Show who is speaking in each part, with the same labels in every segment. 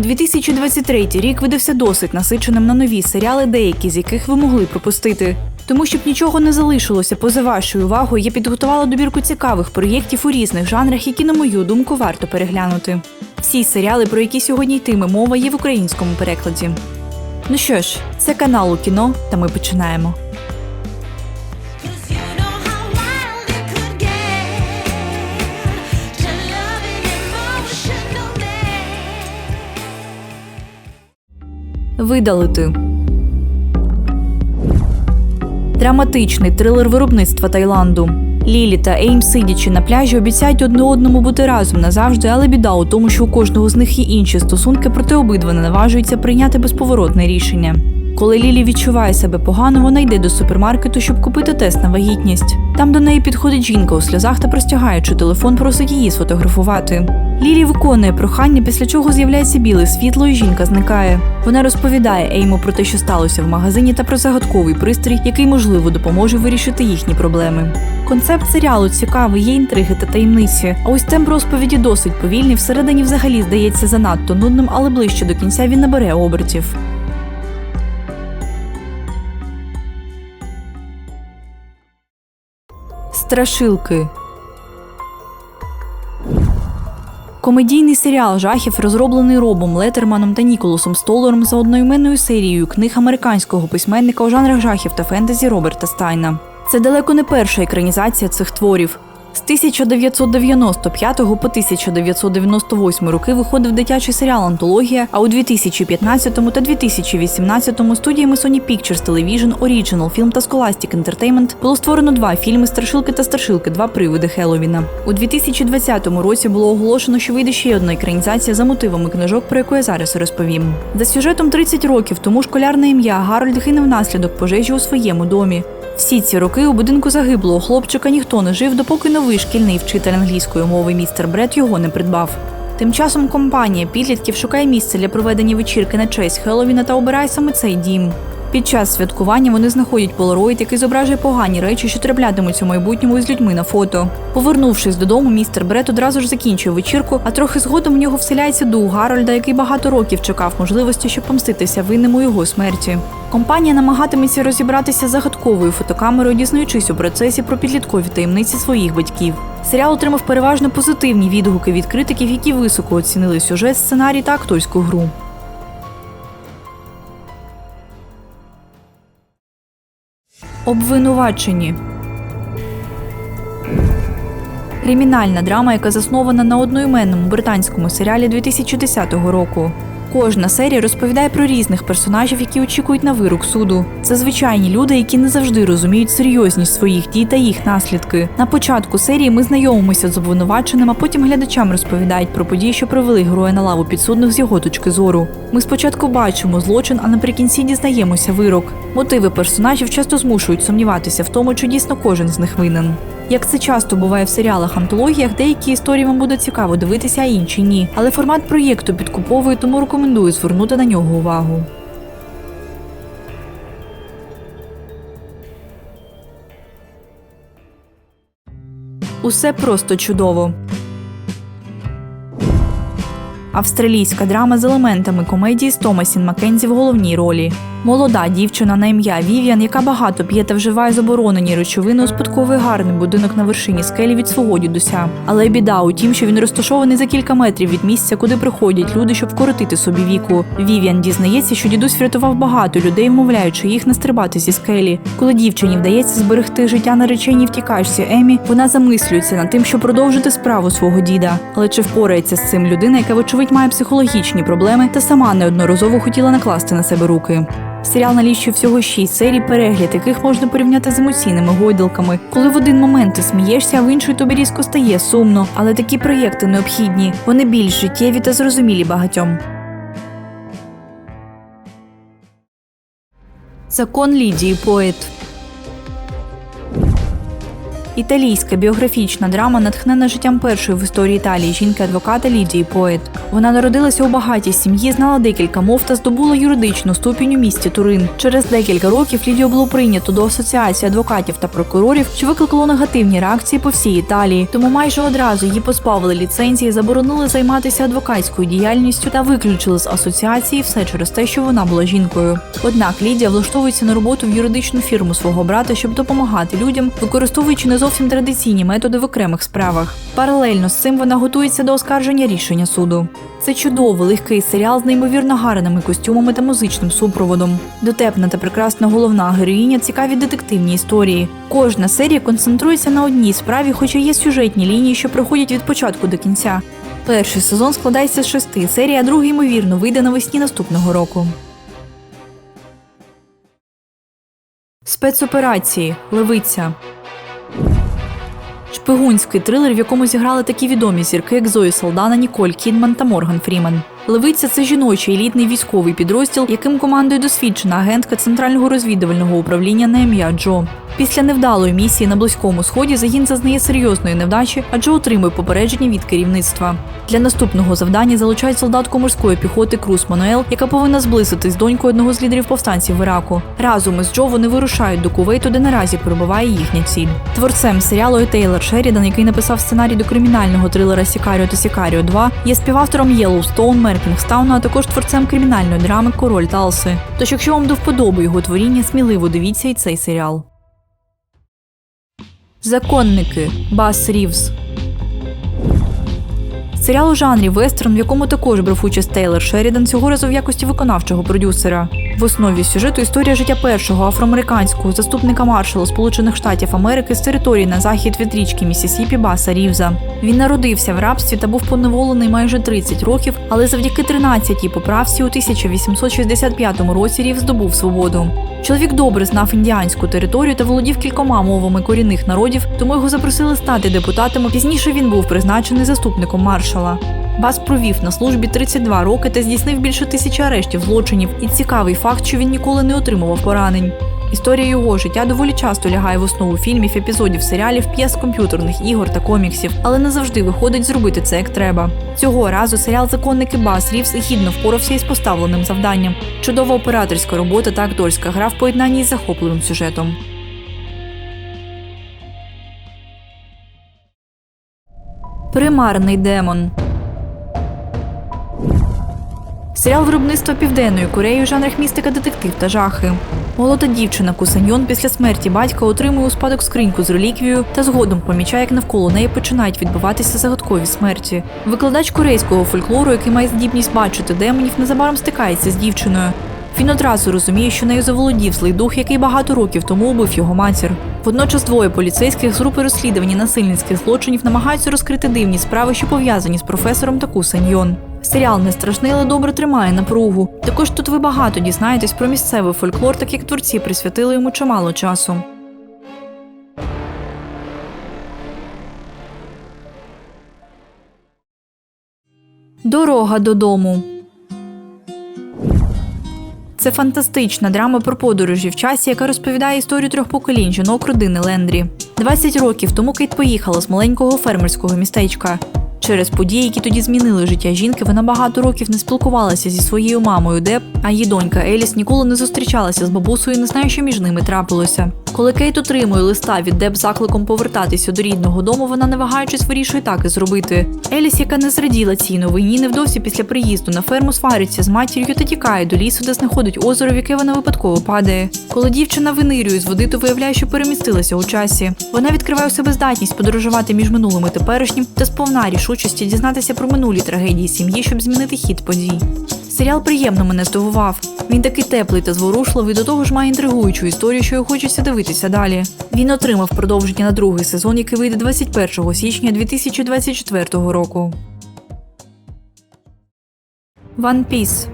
Speaker 1: 2023 рік видався досить насиченим на нові серіали, деякі з яких ви могли пропустити. Тому щоб нічого не залишилося поза вашою увагою, я підготувала добірку цікавих проєктів у різних жанрах, які, на мою думку, варто переглянути. Всі серіали, про які сьогодні йтиме мова, є в українському перекладі. Ну що ж, це канал у кіно, та ми починаємо. Видалити. Драматичний трилер виробництва Таїланду. Лілі та Ейм, сидячи на пляжі, обіцяють одне одному бути разом назавжди, але біда у тому, що у кожного з них є інші стосунки, проте обидва не наважуються прийняти безповоротне рішення. Коли Лілі відчуває себе погано, вона йде до супермаркету, щоб купити тест на вагітність. Там до неї підходить жінка у сльозах та простягаючи телефон, просить її сфотографувати. Лілі виконує прохання, після чого з'являється біле світло, і жінка зникає. Вона розповідає Ейму про те, що сталося в магазині, та про загадковий пристрій, який можливо допоможе вирішити їхні проблеми. Концепт серіалу цікавий, є інтриги та таємниці. А ось темп розповіді досить повільний. Всередині взагалі здається занадто нудним, але ближче до кінця він набере обертів. Страшилки. Комедійний серіал жахів, розроблений Робом Летерманом та Ніколасом Столером за одноіменною серією книг американського письменника у жанрах жахів та фентезі Роберта Стайна. Це далеко не перша екранізація цих творів. З 1995 по 1998 роки виходив дитячий серіал Антологія, а у 2015 та 2018 студіями Sony Pictures Television, Original Film та Scholastic Entertainment було створено два фільми Страшилки та Страшилки. Два привиди Хеллоуіна. У 2020 році було оголошено, що вийде ще одна екранізація за мотивами книжок, про яку я зараз розповім. За сюжетом 30 років тому школярне ім'я Гарольд гине внаслідок пожежі у своєму домі. Всі ці роки у будинку загиблого хлопчика ніхто не жив, допоки новий шкільний вчитель англійської мови містер Бред його не придбав. Тим часом компанія підлітків шукає місце для проведення вечірки на честь Хеллоуіна та обирає саме цей дім. Під час святкування вони знаходять полароїд, який зображує погані речі, що траплятимуться у майбутньому із людьми на фото. Повернувшись додому, містер Бред одразу ж закінчує вечірку, а трохи згодом в нього вселяється дух Гарольда, який багато років чекав можливості, щоб помститися винним у його смерті. Компанія намагатиметься розібратися з загадковою фотокамерою, дізнаючись у процесі про підліткові таємниці своїх батьків. Серіал отримав переважно позитивні відгуки від критиків, які високо оцінили сюжет, сценарій та акторську гру. Обвинувачені. Кримінальна драма, яка заснована на одноіменному британському серіалі 2010 року. Кожна серія розповідає про різних персонажів, які очікують на вирок суду. Це звичайні люди, які не завжди розуміють серйозність своїх дій та їх наслідки. На початку серії ми знайомимося з обвинуваченим, а потім глядачам розповідають про події, що привели героя на лаву підсудних з його точки зору. Ми спочатку бачимо злочин, а наприкінці дізнаємося вирок. Мотиви персонажів часто змушують сумніватися в тому, чи дійсно кожен з них винен. Як це часто буває в серіалах антологіях, деякі історії вам буде цікаво дивитися, а інші ні. Але формат проєкту підкуповує, тому рекомендую звернути на нього увагу. Усе просто чудово. Австралійська драма з елементами комедії з Томасін Маккензі в головній ролі. Молода дівчина на ім'я Вів'ян, яка багато п'є та вживає заборонені речовини, успадковує гарний будинок на вершині скелі від свого дідуся. Але біда у тім, що він розташований за кілька метрів від місця, куди приходять люди, щоб вкоротити собі віку. Вів'ян дізнається, що дідусь врятував багато людей, вмовляючи їх не стрибати зі скелі. Коли дівчині вдається зберегти життя нареченій втікачці Емі, вона замислюється над тим, щоб продовжити справу свого діда. Але чи впорається з цим людина, яка, вочевидь, має психологічні проблеми та сама неодноразово хотіла накласти на себе руки? Серіал налічує всього шість серій, перегляд яких можна порівняти з емоційними гойдалками, коли в один момент ти смієшся, а в інший тобі різко стає сумно. Але такі проєкти необхідні, вони більш життєві та зрозумілі багатьом. Закон Лідії Поет Італійська біографічна драма натхнена життям першої в історії Італії жінки-адвоката Лідії Поет. Вона народилася у багатій сім'ї, знала декілька мов та здобула юридичну ступінь у місті Турин. Через декілька років Лідію було прийнято до асоціації адвокатів та прокурорів, що викликало негативні реакції по всій Італії. Тому майже одразу її позбавили ліцензії, заборонили займатися адвокатською діяльністю та виключили з асоціації все через те, що вона була жінкою. Однак Лідія влаштовується на роботу в юридичну фірму свого брата, щоб допомагати людям, використовуючи не зовсім традиційні методи в окремих справах. Паралельно з цим вона готується до оскарження рішення суду. Це чудовий легкий серіал з неймовірно гарними костюмами та музичним супроводом. Дотепна та прекрасна головна героїня цікаві детективні історії. Кожна серія концентрується на одній справі, хоча є сюжетні лінії, що проходять від початку до кінця. Перший сезон складається з шести серій, а другий, ймовірно, вийде навесні наступного року. Спецоперації Левиця. Шпигунський трилер, в якому зіграли такі відомі зірки, як Зої Салдана, Ніколь Кідман та Морган Фрімен. Левиця це жіночий елітний військовий підрозділ, яким командує досвідчена агентка центрального розвідувального управління на ім'я Джо. Після невдалої місії на близькому сході загін зазнає серйозної невдачі, адже отримує попередження від керівництва. Для наступного завдання залучають солдатку морської піхоти Крус Мануел, яка повинна зблизитись з донькою одного з лідерів повстанців в Іраку. Разом із Джо вони вирушають до Кувейту, де наразі перебуває їхня ціль. Творцем серіалу є Тейлор Шерідан, який написав сценарій до кримінального трилера Сікаріо та Сікаріо 2, є співавтором Єлоустоун, Меркінгстауну, а також творцем кримінальної драми Король Талси. Тож, якщо вам до вподоби його творіння, сміливо дивіться і цей серіал. Законники Бас Рівз. Серіал у жанрі вестерн, в якому також брав участь Тейлор Шерідан, цього разу в якості виконавчого продюсера. В основі сюжету історія життя першого афроамериканського заступника маршала Сполучених Штатів Америки з території на захід від річки Місісіпі Баса Рівза. Він народився в рабстві та був поневолений майже 30 років, але завдяки 13-й поправці у 1865 році Рів здобув свободу. Чоловік добре знав індіанську територію та володів кількома мовами корінних народів, тому його запросили стати депутатом. Пізніше він був призначений заступником маршала. Бас провів на службі 32 роки та здійснив більше тисячі арештів злочинів. І цікавий факт, що він ніколи не отримував поранень. Історія його життя доволі часто лягає в основу фільмів, епізодів серіалів, п'єс комп'ютерних ігор та коміксів, але не завжди виходить зробити це як треба. Цього разу серіал Законники Бас Рівс гідно впорався із поставленим завданням. Чудова операторська робота та акторська гра в поєднанні із захопливим сюжетом. Примарний демон. Серіал виробництва Південної Кореї у жанрах містика, детектив та жахи. Молода дівчина Кусаньйон після смерті батька отримує у спадок скриньку з реліквією та згодом помічає, як навколо неї починають відбуватися загадкові смерті. Викладач корейського фольклору, який має здібність бачити демонів, незабаром стикається з дівчиною. Він одразу розуміє, що нею заволодів злий дух, який багато років тому убив його матір. Водночас двоє поліцейських з групи розслідування насильницьких злочинів намагаються розкрити дивні справи, що пов'язані з професором Таку Саньйон. Серіал не страшний, але добре тримає напругу. Також тут ви багато дізнаєтесь про місцевий фольклор, так як творці присвятили йому чимало часу. Дорога додому. Це фантастична драма про подорожі в часі, яка розповідає історію трьох поколінь жінок родини Лендрі. 20 років тому Кейт поїхала з маленького фермерського містечка. Через події, які тоді змінили життя жінки, вона багато років не спілкувалася зі своєю мамою де а її донька Еліс ніколи не зустрічалася з бабусею не знає, що між ними трапилося. Коли Кейт отримує листа від Деб закликом повертатися до рідного дому, вона не вагаючись вирішує так і зробити. Еліс, яка не зраділа цій новині, невдовзі після приїзду на ферму свариться з матір'ю та тікає до лісу, де знаходить озеро, в яке вона випадково падає. Коли дівчина винирює з води, то виявляє, що перемістилася у часі. Вона відкриває у себе здатність подорожувати між минулим і теперішнім та сповна рішучості дізнатися про минулі трагедії сім'ї, щоб змінити хід подій. Серіал приємно мене здивував. Він такий теплий та зворушливий, до того ж має інтригуючу історію, що й хочеться дивитися далі. Він отримав продовження на другий сезон, який вийде 21 січня 2024 року. One Piece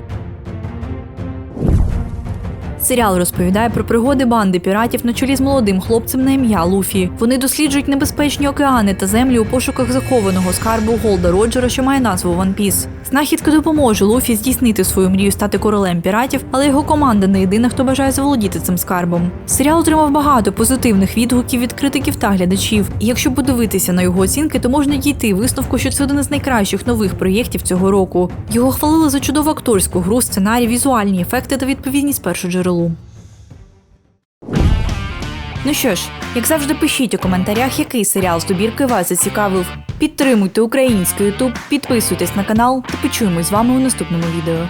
Speaker 1: Серіал розповідає про пригоди банди піратів на чолі з молодим хлопцем на ім'я Луфі. Вони досліджують небезпечні океани та землі у пошуках захованого скарбу Голда Роджера, що має назву One Piece. Знахідка допоможе Луфі здійснити свою мрію стати королем піратів, але його команда не єдина, хто бажає заволодіти цим скарбом. Серіал отримав багато позитивних відгуків від критиків та глядачів. І якщо подивитися на його оцінки, то можна дійти висновку, що це один із найкращих нових проєктів цього року. Його хвалили за чудову акторську гру, сценарій, візуальні ефекти та відповідність першоджерелу. Ну що ж, як завжди, пишіть у коментарях, який серіал з добірки вас зацікавив. Підтримуйте український Ютуб, підписуйтесь на канал та почуємось з вами у наступному відео.